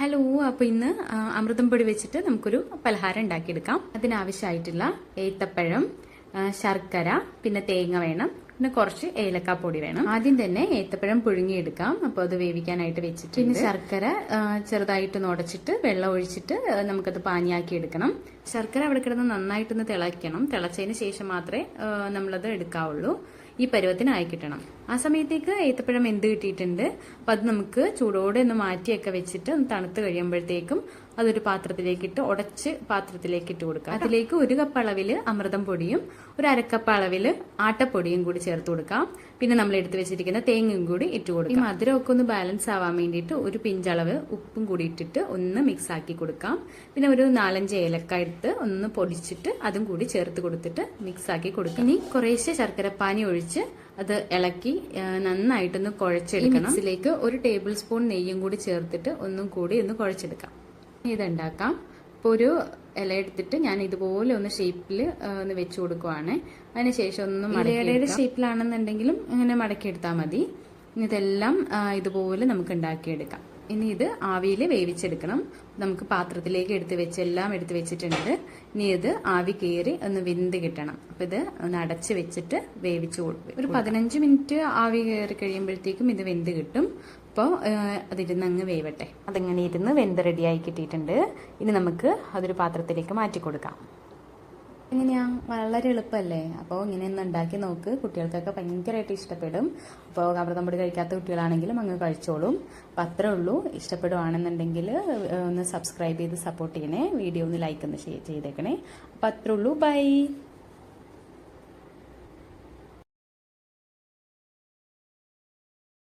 Hello അപ്പോൾ ഇന്ന് അമൃതം പൊടി വെച്ചിട്ട് നമുക്കൊരു പലഹാരം ഉണ്ടാക്കിയെടുക്കാം. അതിനാവശ്യമായിട്ടുള്ള ഏത്തപ്പഴം ശർക്കര പിന്നെ തേങ്ങ വേണം. പിന്നെ കുറച്ച് ഏലക്കാപ്പൊടി വേണം. ആദ്യം തന്നെ ഏത്തപ്പഴം പുഴുങ്ങിയെടുക്കാം. അപ്പോൾ അത് വേവിക്കാനായിട്ട് വെച്ചിട്ട് പിന്നെ ശർക്കര ചെറുതായിട്ട് നുടച്ചിട്ട് വെള്ളം ഒഴിച്ചിട്ട് നമുക്കത് പാനിയാക്കി എടുക്കണം. ശർക്കര അവിടെ കിടന്ന് നന്നായിട്ടൊന്ന് തിളയ്ക്കണം. തിളച്ചതിന് ശേഷം മാത്രമേ നമ്മളത് എടുക്കാവുള്ളൂ. ഈ പരുവത്തിനായി കിട്ടണം. ആ സമയത്തേക്ക് ഏത്തപ്പഴം എന്ത് കിട്ടിയിട്ടുണ്ട്. അപ്പം അത് നമുക്ക് ചൂടോടെ ഒന്ന് മാറ്റിയൊക്കെ വെച്ചിട്ട് ഒന്ന് തണുത്ത് കഴിയുമ്പോഴത്തേക്കും അതൊരു പാത്രത്തിലേക്ക് ഇട്ട് ഉടച്ച് പാത്രത്തിലേക്ക് ഇട്ട് കൊടുക്കാം. അതിലേക്ക് ഒരു കപ്പ് അളവിൽ അമൃതം പൊടിയും ഒരു അരക്കപ്പ് അളവിൽ ആട്ടപ്പൊടിയും കൂടി ചേർത്ത് കൊടുക്കാം. പിന്നെ നമ്മൾ എടുത്തു വെച്ചിരിക്കുന്ന തേങ്ങയും കൂടി ഇട്ട് കൊടുക്കാം. ഈ മധുരമൊക്കെ ഒന്ന് ബാലൻസ് ആവാൻ വേണ്ടിയിട്ട് ഒരു പിഞ്ചളവ് ഉപ്പും കൂടി ഇട്ടിട്ട് ഒന്ന് മിക്സ് ആക്കി കൊടുക്കാം. പിന്നെ ഒരു നാലഞ്ച് ഏലക്ക എടുത്ത് ഒന്ന് പൊടിച്ചിട്ട് അതും കൂടി ചേർത്ത് കൊടുത്തിട്ട് മിക്സ് ആക്കി കൊടുക്കാം. ഇനി കുറേശ്ശെ ശർക്കര പാനി ഒഴിച്ച് അത് ഇളക്കി നന്നായിട്ടൊന്ന് കുഴച്ചെടുക്കണം. മിക്സിലേക്ക് ഒരു ടേബിൾ സ്പൂൺ നെയ്യും കൂടി ചേർത്തിട്ട് ഒന്നും കൂടി ഒന്ന് കുഴച്ചെടുക്കാം. ഇതുണ്ടാക്കാം. ഇപ്പോൾ ഒരു ഇല എടുത്തിട്ട് ഞാൻ ഇതുപോലെ ഒന്ന് ഷേപ്പിൽ ഒന്ന് വെച്ച് കൊടുക്കുവാണ്. അതിനുശേഷം ഒന്ന് ഇലയുടെ ഷേപ്പിലാണെന്നുണ്ടെങ്കിലും ഇങ്ങനെ മടക്കിയെടുത്താൽ മതി. ഇനി ഇതെല്ലാം ഇതുപോലെ നമുക്ക് ഉണ്ടാക്കിയെടുക്കാം. ഇനി ഇത് ആവിയിൽ വേവിച്ചെടുക്കണം. നമുക്ക് പാത്രത്തിലേക്ക് എടുത്ത് വെച്ച് എല്ലാം എടുത്ത് വെച്ചിട്ടുണ്ട്. ഇനി ഇത് ആവി കയറി ഒന്ന് വിന്ത് കിട്ടണം. അപ്പം ഇത് ഒന്ന് അടച്ച് വെച്ചിട്ട് വേവിച്ച് കൊടുക്കും ഒരു പതിനഞ്ച് മിനിറ്റ് ആവി കയറി കഴിയുമ്പോഴത്തേക്കും ഇത് വെന്ത് കിട്ടും. അപ്പോൾ അതിരുന്ന് അങ്ങ് വേവട്ടെ. അതങ്ങനെ ഇരുന്ന് വെന്ത് റെഡിയായി കിട്ടിയിട്ടുണ്ട്. ഇനി നമുക്ക് അതൊരു പാത്രത്തിലേക്ക് മാറ്റി കൊടുക്കാം. എങ്ങനെയാ വളരെ എളുപ്പമല്ലേ അപ്പോൾ ഇങ്ങനെ ഒന്ന് ഉണ്ടാക്കി നോക്ക്. കുട്ടികൾക്കൊക്കെ ഭയങ്കരമായിട്ട് ഇഷ്ടപ്പെടും. അപ്പോൾ അമൃതം പൊടി കഴിക്കാത്ത കുട്ടികളാണെങ്കിലും അങ്ങ് കഴിച്ചോളും. അപ്പോൾ അത്രേ ഉള്ളൂ. ഇഷ്ടപ്പെടുവാണെന്നുണ്ടെങ്കിൽ ഒന്ന് സബ്സ്ക്രൈബ് ചെയ്ത് സപ്പോർട്ട് ചെയ്യണേ. വീഡിയോ ഒന്ന് ലൈക്ക് ഒന്ന് ഷെയർ ചെയ്തേക്കണേ. അപ്പോൾ അത്രേ ഉള്ളൂ. ബൈ